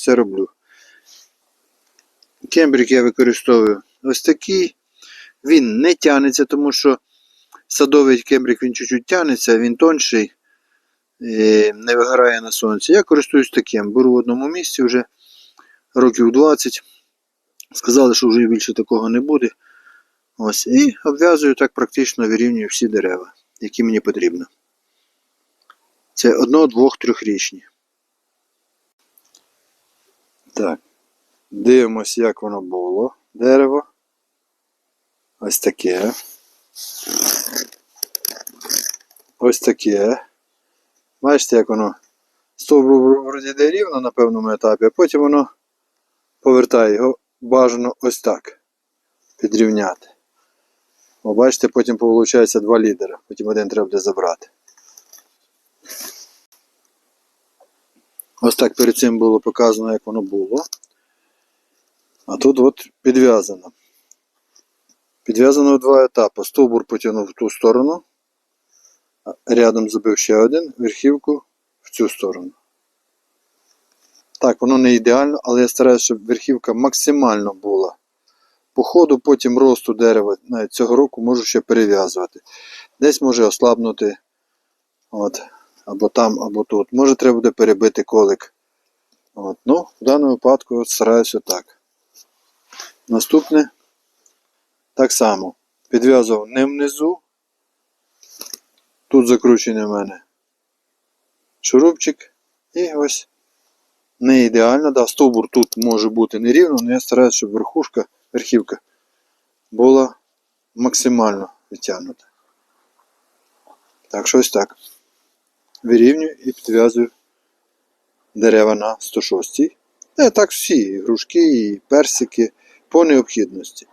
це роблю. Кембрик я використовую ось такий. Він не тянеться, тому що садовий кембрик він чуть-чуть тянеться, він тонший, е, не вигорає на сонці. Я користуюсь таким. Беру в одному місці вже років 20. Сказали, що вже більше такого не буде. Ось, і обв'язую так практично вирівнюю всі дерева, які мені потрібно. Це одно, двох, трьохрічні. Так. Дивимось, як воно було. Дерево. Ось таке. Ось таке. Бачите, як воно стовбур вроді йде рівно на певному етапі, а потім воно повертає його бажано ось так. Підрівняти. О, бачите, потім виходить два лідера. Потім один треба буде забрати. Ось так перед цим було показано, як воно було. А тут от підв'язано. Підв'язано в два етапи. Стовбур потягнув в ту сторону, рядом забив ще один, верхівку в цю сторону. Так, воно не ідеально, але я стараюся, щоб верхівка максимально була. По ходу потім росту дерева навіть цього року можу ще перев'язувати. Десь може ослабнути. От, або там, або тут. Може треба буде перебити колик. От, ну, в даному випадку от стараюся так. Наступне так само. Підв'язував не внизу. Тут закручений в мене шурупчик. І ось не ідеально. Да, стовбур тут може бути нерівно, але я стараюся, щоб верхушка, верхівка була максимально відтягнута. Так, щось так. Вирівнюю і підв'язую дерева на 106. Та так всі, грушки, і персики по необхідності.